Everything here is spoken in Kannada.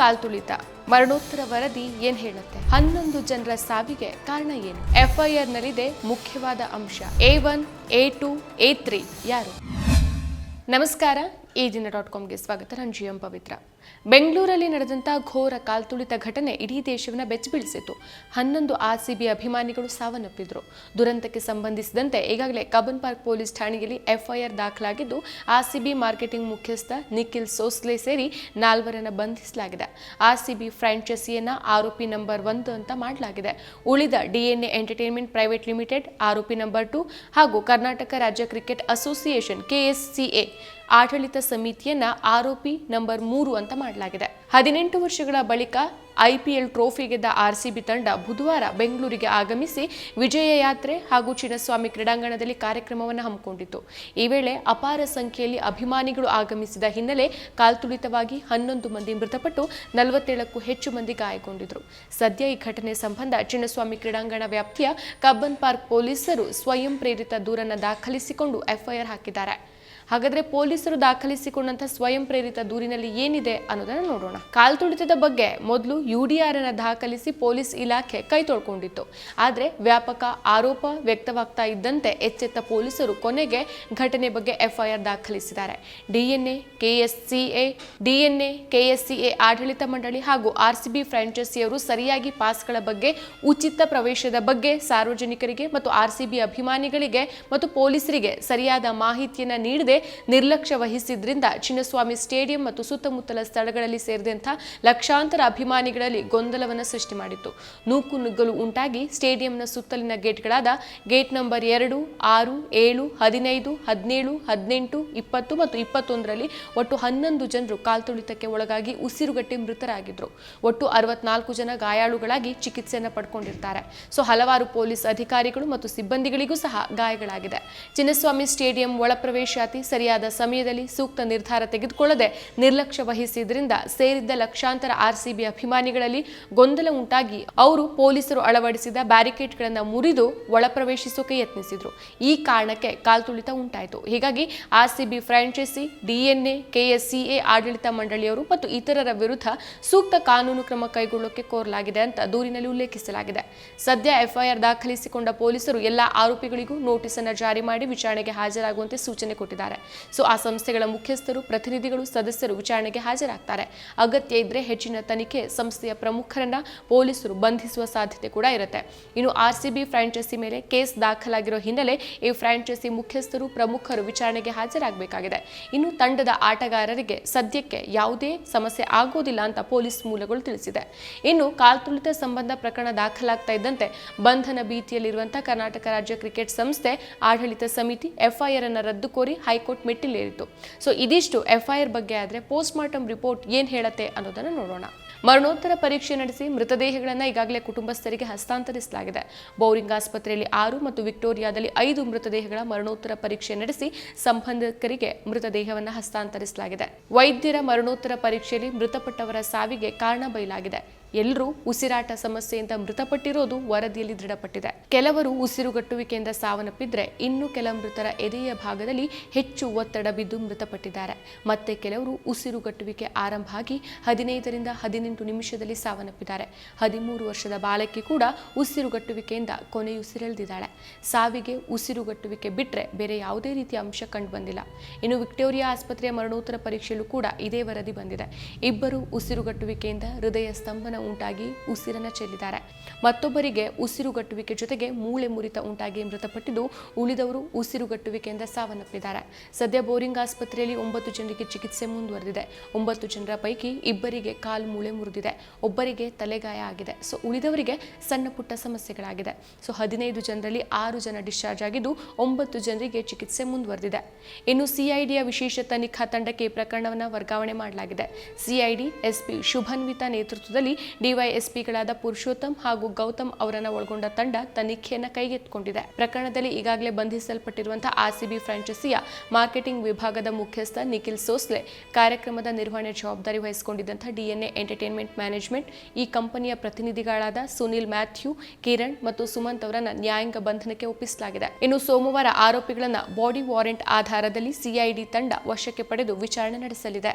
ಕಾಲ್ತುಳಿತ ಮರಣೋತ್ತರ ವರದಿ ಏನ್ ಹೇಳುತ್ತೆ? ಹನ್ನೊಂದು ಜನರ ಸಾವಿಗೆ ಕಾರಣ ಏನು? ಎಫ್ಐಆರ್ ನಲ್ಲಿದೆ ಮುಖ್ಯವಾದ ಅಂಶ. A one, A two, A three ಯಾರು? ನಮಸ್ಕಾರ ಈ ದಿನ ಡಾಟ್ ಕಾಮ್ಗೆ ಸ್ವಾಗತ. ನಾನು ಜಿ ಎಂ ಪವಿತ್ರ. ಬೆಂಗಳೂರಲ್ಲಿ ನಡೆದಂಥ ಘೋರ ಕಾಲ್ತುಳಿತ ಘಟನೆ ಇಡೀ ದೇಶವನ್ನು ಬೆಚ್ಚಬೀಳಿಸಿತು ಹನ್ನೊಂದು ಆರ್ ಸಿ ಬಿ ಅಭಿಮಾನಿಗಳು ಸಾವನ್ನಪ್ಪಿದ್ರು. ದುರಂತಕ್ಕೆ ಸಂಬಂಧಿಸಿದಂತೆ ಈಗಾಗಲೇ ಕಬನ್ ಪಾರ್ಕ್ ಪೊಲೀಸ್ ಠಾಣೆಯಲ್ಲಿ ಎಫ್ಐಆರ್ ದಾಖಲಾಗಿದ್ದು ಆರ್ ಸಿ ಬಿ ಮಾರ್ಕೆಟಿಂಗ್ ಮುಖ್ಯಸ್ಥ ನಿಖಿಲ್ ಸೋಸ್ಲೆ ಸೇರಿ ನಾಲ್ವರನ್ನು ಬಂಧಿಸಲಾಗಿದೆ. ಆರ್ ಸಿ ಬಿ ಫ್ರಾಂಚೈಸಿಯನ್ನ ಆರೋಪಿ ನಂಬರ್ ಒಂದು ಅಂತ ಮಾಡಲಾಗಿದೆ. ಉಳಿದ ಡಿಎನ್ಎ ಎಂಟರ್ಟೈನ್ಮೆಂಟ್ ಪ್ರೈವೇಟ್ ಲಿಮಿಟೆಡ್, ಆರೋಪಿ ನಂಬರ್ ಟು ಹಾಗೂ ಕರ್ನಾಟಕ ರಾಜ್ಯ ಕ್ರಿಕೆಟ್ ಅಸೋಸಿಯೇಷನ್ ಕೆಎಸ್ಸಿಎ ಆಡಳಿತ ಸಮಿತಿಯನ್ನ ಆರೋಪಿ ನಂಬರ್ ಮೂರು ಅಂತ ಮಾಡಲಾಗಿದೆ. ಹದಿನೆಂಟು ವರ್ಷಗಳ ಬಳಿಕ ಐಪಿಎಲ್ ಟ್ರೋಫಿ ಗೆದ್ದ ಆರ್ಸಿಬಿ ತಂಡ ಬುಧವಾರ ಬೆಂಗಳೂರಿಗೆ ಆಗಮಿಸಿ ವಿಜಯ ಯಾತ್ರೆ ಹಾಗೂ ಚಿನ್ನಸ್ವಾಮಿ ಕ್ರೀಡಾಂಗಣದಲ್ಲಿ ಕಾರ್ಯಕ್ರಮವನ್ನು ಹಮ್ಮಿಕೊಂಡಿತ್ತು. ಈ ವೇಳೆ ಅಪಾರ ಸಂಖ್ಯೆಯಲ್ಲಿ ಅಭಿಮಾನಿಗಳು ಆಗಮಿಸಿದ ಹಿನ್ನೆಲೆ ಕಾಲ್ತುಳಿತವಾಗಿ ಹನ್ನೊಂದು ಮಂದಿ ಮೃತಪಟ್ಟು ನಲವತ್ತೇಳಕ್ಕೂ ಹೆಚ್ಚು ಮಂದಿ ಗಾಯಗೊಂಡಿದ್ರು. ಸದ್ಯ ಈ ಘಟನೆ ಸಂಬಂಧ ಚಿನ್ನಸ್ವಾಮಿ ಕ್ರೀಡಾಂಗಣ ವ್ಯಾಪ್ತಿಯ ಕಬ್ಬನ್ ಪಾರ್ಕ್ ಪೊಲೀಸರು ಸ್ವಯಂ ಪ್ರೇರಿತ ದೂರನ್ನು ದಾಖಲಿಸಿಕೊಂಡು ಎಫ್ಐಆರ್ ಹಾಕಿದ್ದಾರೆ. ಹಾಗಾದ್ರೆ ಪೊಲೀಸರು ದಾಖಲಿಸಿಕೊಂಡಂತಹ ಸ್ವಯಂ ಪ್ರೇರಿತ ದೂರಿನಲ್ಲಿ ಏನಿದೆ ಅನ್ನೋದನ್ನ ನೋಡೋಣ. ಕಾಲ್ತುಳಿತದ ಬಗ್ಗೆ ಮೊದಲು ಯುಡಿಆರ್ ಅನ್ನ ದಾಖಲಿಸಿ ಪೊಲೀಸ್ ಇಲಾಖೆ ಕೈ ತೊಳ್ಕೊಂಡಿತ್ತು. ಆದ್ರೆ ವ್ಯಾಪಕ ಆರೋಪ ವ್ಯಕ್ತವಾಗ್ತಾ ಇದ್ದಂತೆ ಎಚ್ಚೆತ್ತ ಪೊಲೀಸರು ಕೊನೆಗೆ ಘಟನೆ ಬಗ್ಗೆ ಎಫ್ಐಆರ್ ದಾಖಲಿಸಿದ್ದಾರೆ. ಡಿಎನ್ಎ ಕೆಎಸ್ಸಿಎ ಡಿಎನ್ಎ ಎ ಆಡಳಿತ ಮಂಡಳಿ ಹಾಗೂ ಆರ್ಸಿಬಿ ಫ್ರಾಂಚೈಸಿಯವರು ಸರಿಯಾಗಿ ಪಾಸ್ಗಳ ಬಗ್ಗೆ, ಉಚಿತ ಪ್ರವೇಶದ ಬಗ್ಗೆ ಸಾರ್ವಜನಿಕರಿಗೆ ಮತ್ತು ಆರ್ಸಿಬಿ ಅಭಿಮಾನಿಗಳಿಗೆ ಮತ್ತು ಪೊಲೀಸರಿಗೆ ಸರಿಯಾದ ಮಾಹಿತಿಯನ್ನ ನೀಡದೆ ನಿರ್ಲಕ್ಷ್ಯ ವಹಿಸಿದ್ರಿಂದ ಚಿನ್ನಸ್ವಾಮಿ ಸ್ಟೇಡಿಯಂ ಮತ್ತು ಸುತ್ತಮುತ್ತಲ ಸ್ಥಳಗಳಲ್ಲಿ ಸೇರಿದಂಥ ಲಕ್ಷಾಂತರ ಅಭಿಮಾನಿಗಳಲ್ಲಿ ಗೊಂದಲವನ್ನು ಸೃಷ್ಟಿ ಮಾಡಿತ್ತು. ನೂಕು ನುಗ್ಗಲು ಉಂಟಾಗಿ ಸ್ಟೇಡಿಯಂನ ಸುತ್ತಲಿನ ಗೇಟ್ಗಳಾದ ಗೇಟ್ ನಂಬರ್ ಎರಡು, ಆರು, ಏಳು, ಹದಿನೈದು, ಹದಿನೇಳು, ಹದಿನೆಂಟು, ಇಪ್ಪತ್ತು ಮತ್ತು ಇಪ್ಪತ್ತೊಂದರಲ್ಲಿ ಒಟ್ಟು ಹನ್ನೊಂದು ಜನರು ಕಾಲ್ತುಳಿತಕ್ಕೆ ಒಳಗಾಗಿ ಉಸಿರುಗಟ್ಟಿ ಮೃತರಾಗಿದ್ರು. ಒಟ್ಟು ಅರವತ್ನಾಲ್ಕು ಜನ ಗಾಯಾಳುಗಳಾಗಿ ಚಿಕಿತ್ಸೆಯನ್ನು ಪಡ್ಕೊಂಡಿರ್ತಾರೆ. ಸೊ ಹಲವಾರು ಪೊಲೀಸ್ ಅಧಿಕಾರಿಗಳು ಮತ್ತು ಸಿಬ್ಬಂದಿಗಳಿಗೂ ಸಹ ಗಾಯಗಳಾಗಿದೆ. ಚಿನ್ನಸ್ವಾಮಿ ಸ್ಟೇಡಿಯಂ ಒಳಪ್ರವೇಶಾತಿ ಸರಿಯಾದ ಸಮಯದಲ್ಲಿ ಸೂಕ್ತ ನಿರ್ಧಾರ ತೆಗೆದುಕೊಳ್ಳದೆ ನಿರ್ಲಕ್ಷ್ಯ ವಹಿಸಿದ್ರಿಂದ ಸೇರಿದ್ದ ಲಕ್ಷಾಂತರ ಆರ್ಸಿಬಿ ಅಭಿಮಾನಿಗಳಲ್ಲಿ ಗೊಂದಲ ಉಂಟಾಗಿ ಅವರು ಪೊಲೀಸರು ಅಳವಡಿಸಿದ ಬ್ಯಾರಿಕೇಡ್ಗಳನ್ನು ಮುರಿದು ಒಳಪ್ರವೇಶಿಸೋಕೆ ಯತ್ನಿಸಿದ್ರು. ಈ ಕಾರಣಕ್ಕೆ ಕಾಲ್ತುಳಿತ ಉಂಟಾಯಿತು. ಹೀಗಾಗಿ ಆರ್ಸಿಬಿ ಫ್ರಾಂಚೈಸಿ ಡಿಎನ್ಎ ಕೆಎಸ್ಸಿಎ ಆಡಳಿತ ಮಂಡಳಿಯವರು ಮತ್ತು ಇತರರ ವಿರುದ್ಧ ಸೂಕ್ತ ಕಾನೂನು ಕ್ರಮ ಕೈಗೊಳ್ಳೋಕೆ ಕೋರಲಾಗಿದೆ ಅಂತ ದೂರಿನಲ್ಲಿ ಉಲ್ಲೇಖಿಸಲಾಗಿದೆ. ಸದ್ಯ ಎಫ್ಐಆರ್ ದಾಖಲಿಸಿಕೊಂಡ ಪೊಲೀಸರು ಎಲ್ಲ ಆರೋಪಿಗಳಿಗೂ ನೋಟಿಸ್ ಅನ್ನು ಜಾರಿ ಮಾಡಿ ವಿಚಾರಣೆಗೆ ಹಾಜರಾಗುವಂತೆ ಸೂಚನೆ ಕೊಟ್ಟಿದ್ದಾರೆ. ಸೊ ಆ ಸಂಸ್ಥೆಗಳ ಮುಖ್ಯಸ್ಥರು, ಪ್ರತಿನಿಧಿಗಳು, ಸದಸ್ಯರು ವಿಚಾರಣೆಗೆ ಹಾಜರಾಗ್ತಾರೆ. ಅಗತ್ಯ ಇದ್ರೆ ಹೆಚ್ಚಿನ ತನಿಖೆ ಸಂಸ್ಥೆಯ ಪ್ರಮುಖರನ್ನ ಪೊಲೀಸರು ಬಂಧಿಸುವ ಸಾಧ್ಯತೆ ಕೂಡ ಇರುತ್ತೆ. ಇನ್ನು ಆರ್ ಸಿಬಿ ಫ್ರಾಂಚೈಸಿ ಮೇಲೆ ಕೇಸ್ ದಾಖಲಾಗಿರೋ ಹಿನ್ನೆಲೆ ಈ ಫ್ರಾಂಚೈಸಿ ಮುಖ್ಯಸ್ಥರು, ಪ್ರಮುಖರು ವಿಚಾರಣೆಗೆ ಹಾಜರಾಗಬೇಕಾಗಿದೆ. ಇನ್ನು ತಂಡದ ಆಟಗಾರರಿಗೆ ಸದ್ಯಕ್ಕೆ ಯಾವುದೇ ಸಮಸ್ಯೆ ಆಗೋದಿಲ್ಲ ಅಂತ ಪೊಲೀಸ್ ಮೂಲಗಳು ತಿಳಿಸಿದೆ. ಇನ್ನು ಕಾಲ್ತುಳಿತ ಸಂಬಂಧ ಪ್ರಕರಣ ದಾಖಲಾಗ್ತಾ ಇದ್ದಂತೆ ಬಂಧನ ಭೀತಿಯಲ್ಲಿರುವಂತಹ ಕರ್ನಾಟಕ ರಾಜ್ಯ ಕ್ರಿಕೆಟ್ ಸಂಸ್ಥೆ, ಆಡಳಿತ ಸಮಿತಿ, ಎಫ್ಐಆರ್ ಅನ್ನು ರದ್ದು ಕೋರಿ ಹೈಕೋರ್ಟ್ ಮೆಟ್ಟಿಲೇರಿತು. ಸೊ ಇದಿಷ್ಟು ಎಫ್ಐಆರ್ ಬಗ್ಗೆ ಆದರೆ ಪೋಸ್ಟ್ ಮಾರ್ಟಮ್ ರಿಪೋರ್ಟ್ ಏನ್ ಹೇಳತ್ತೆ ಅನ್ನೋದನ್ನ ನೋಡೋಣ. ಮರಣೋತ್ತರ ಪರೀಕ್ಷೆ ನಡೆಸಿ ಮೃತದೇಹಗಳನ್ನು ಈಗಾಗಲೇ ಕುಟುಂಬಸ್ಥರಿಗೆ ಹಸ್ತಾಂತರಿಸಲಾಗಿದೆ. ಬೌರಿಂಗ್ ಆಸ್ಪತ್ರೆಯಲ್ಲಿ ಆರು ಮತ್ತು ವಿಕ್ಟೋರಿಯಾದಲ್ಲಿ ಐದು ಮೃತದೇಹಗಳ ಮರಣೋತ್ತರ ಪರೀಕ್ಷೆ ನಡೆಸಿ ಸಂಬಂಧಿಕರಿಗೆ ಮೃತದೇಹವನ್ನು ಹಸ್ತಾಂತರಿಸಲಾಗಿದೆ. ವೈದ್ಯರ ಮರಣೋತ್ತರ ಪರೀಕ್ಷೆಯಲ್ಲಿ ಮೃತಪಟ್ಟವರ ಸಾವಿಗೆ ಕಾರಣ ಬಯಲಾಗಿದೆ. ಎಲ್ಲರೂ ಉಸಿರಾಟ ಸಮಸ್ಯೆಯಿಂದ ಮೃತಪಟ್ಟಿರೋದು ವರದಿಯಲ್ಲಿ ದೃಢಪಟ್ಟಿದೆ. ಕೆಲವರು ಉಸಿರುಗಟ್ಟುವಿಕೆಯಿಂದ ಸಾವನ್ನಪ್ಪಿದ್ರೆ ಇನ್ನು ಕೆಲ ಮೃತರ ಎದೆಯ ಭಾಗದಲ್ಲಿ ಹೆಚ್ಚು ಒತ್ತಡ ಬಿದ್ದು ಮೃತಪಟ್ಟಿದ್ದಾರೆ. ಮತ್ತೆ ಕೆಲವರು ಉಸಿರುಗಟ್ಟುವಿಕೆ ಆರಂಭ ಆಗಿ ಹದಿನೈದರಿಂದ ಹದಿನೆಂಟು ನಿಮಿಷದಲ್ಲಿ ಸಾವನ್ನಪ್ಪಿದ್ದಾರೆ. ಹದಿಮೂರು ವರ್ಷದ ಬಾಲಕಿ ಕೂಡ ಉಸಿರುಗಟ್ಟುವಿಕೆಯಿಂದ ಕೊನೆಯುಸಿರೆಳೆದಿದ್ದಾಳೆ ಸಾವಿಗೆ ಉಸಿರುಗಟ್ಟುವಿಕೆ ಬಿಟ್ಟರೆ ಬೇರೆ ಯಾವುದೇ ರೀತಿಯ ಅಂಶ ಕಂಡು ಬಂದಿಲ್ಲ. ಇನ್ನು ವಿಕ್ಟೋರಿಯಾ ಆಸ್ಪತ್ರೆಯ ಮರಣೋತ್ತರ ಪರೀಕ್ಷೆಯಲ್ಲೂ ಕೂಡ ಇದೇ ವರದಿ ಬಂದಿದೆ. ಇಬ್ಬರು ಉಸಿರುಗಟ್ಟುವಿಕೆಯಿಂದ ಹೃದಯ ಸ್ತಂಭನ ಉಂಟಾಗಿ ಉಸಿರನ್ನ ಚೆಲ್ಲಿದ್ದಾರೆ. ಮತ್ತೊಬ್ಬರಿಗೆ ಉಸಿರುಗಟ್ಟುವಿಕೆ ಜೊತೆಗೆ ಮೂಳೆ ಮುರಿತ ಉಂಟಾಗಿ ಮೃತಪಟ್ಟಿದ್ದು ಉಳಿದವರು ಉಸಿರುಗಟ್ಟುವಿಕೆಯಿಂದ ಸಾವನ್ನಪ್ಪಿದ್ದಾರೆ. ಸದ್ಯ ಬೋರಿಂಗ್ ಆಸ್ಪತ್ರೆಯಲ್ಲಿ ಒಂಬತ್ತು ಜನರಿಗೆ ಚಿಕಿತ್ಸೆ ಮುಂದುವರೆದಿದೆ. ಒಂಬತ್ತು ಜನರ ಪೈಕಿ ಇಬ್ಬರಿಗೆ ಕಾಲು ಮೂಳೆ ಮುರಿದಿದೆ. ಒಬ್ಬರಿಗೆ ತಲೆಗಾಯ ಆಗಿದೆ. ಸೊ, ಉಳಿದವರಿಗೆ ಸಣ್ಣ ಪುಟ್ಟ ಸಮಸ್ಯೆಗಳಾಗಿದೆ. ಸೊ, ಹದಿನೈದು ಜನರಲ್ಲಿ ಆರು ಜನ ಡಿಸ್ಚಾರ್ಜ್ ಆಗಿದ್ದು ಒಂಬತ್ತು ಜನರಿಗೆ ಚಿಕಿತ್ಸೆ ಮುಂದುವರೆದಿದೆ. ಇನ್ನು ಸಿಐಡಿಯ ವಿಶೇಷ ತನಿಖಾ ತಂಡಕ್ಕೆ ಈ ಪ್ರಕರಣವನ್ನು ವರ್ಗಾವಣೆ ಮಾಡಲಾಗಿದೆ. ಸಿಐಡಿ ಎಸ್ಪಿ ಶುಭನ್ವಿತಾ ನೇತೃತ್ವದಲ್ಲಿ ಡಿವೈಎಸ್ಪಿಗಳಾದ ಪುರುಷೋತ್ತಮ್ ಹಾಗೂ ಗೌತಮ್ ಅವರನ್ನು ಒಳಗೊಂಡ ತಂಡ ತನಿಖೆಯನ್ನು ಕೈಗೆತ್ತಿಕೊಂಡಿದೆ. ಪ್ರಕರಣದಲ್ಲಿ ಈಗಾಗಲೇ ಬಂಧಿಸಲ್ಪಟ್ಟಿರುವಂತಹ ಆರ್ಸಿಬಿ ಫ್ರಾಂಚೈಸಿಯ ಮಾರ್ಕೆಟಿಂಗ್ ವಿಭಾಗದ ಮುಖ್ಯಸ್ಥ ನಿಖಿಲ್ ಸೋಸ್ಲೆ ಕಾರ್ಯಕ್ರಮದ ನಿರ್ವಹಣೆ ಜವಾಬ್ದಾರಿ ವಹಿಸಿಕೊಂಡಿದ್ದಂತಹ ಡಿಎನ್ಎ ಎಂಟರ್ಟೈನ್ಮೆಂಟ್ ಮ್ಯಾನೇಜ್ಮೆಂಟ್, ಈ ಕಂಪನಿಯ ಪ್ರತಿನಿಧಿಗಳಾದ ಸುನಿಲ್ ಮ್ಯಾಥ್ಯೂ, ಕಿರಣ್ ಮತ್ತು ಸುಮಂತ್ ಅವರನ್ನ ನ್ಯಾಯಾಂಗ ಬಂಧನಕ್ಕೆ ಒಪ್ಪಿಸಲಾಗಿದೆ. ಇನ್ನು ಸೋಮವಾರ ಆರೋಪಿಗಳನ್ನು ಬಾಡಿ ವಾರೆಂಟ್ ಆಧಾರದಲ್ಲಿ ಸಿಐಡಿ ತಂಡ ವಶಕ್ಕೆ ಪಡೆದು ವಿಚಾರಣೆ ನಡೆಸಲಿದೆ.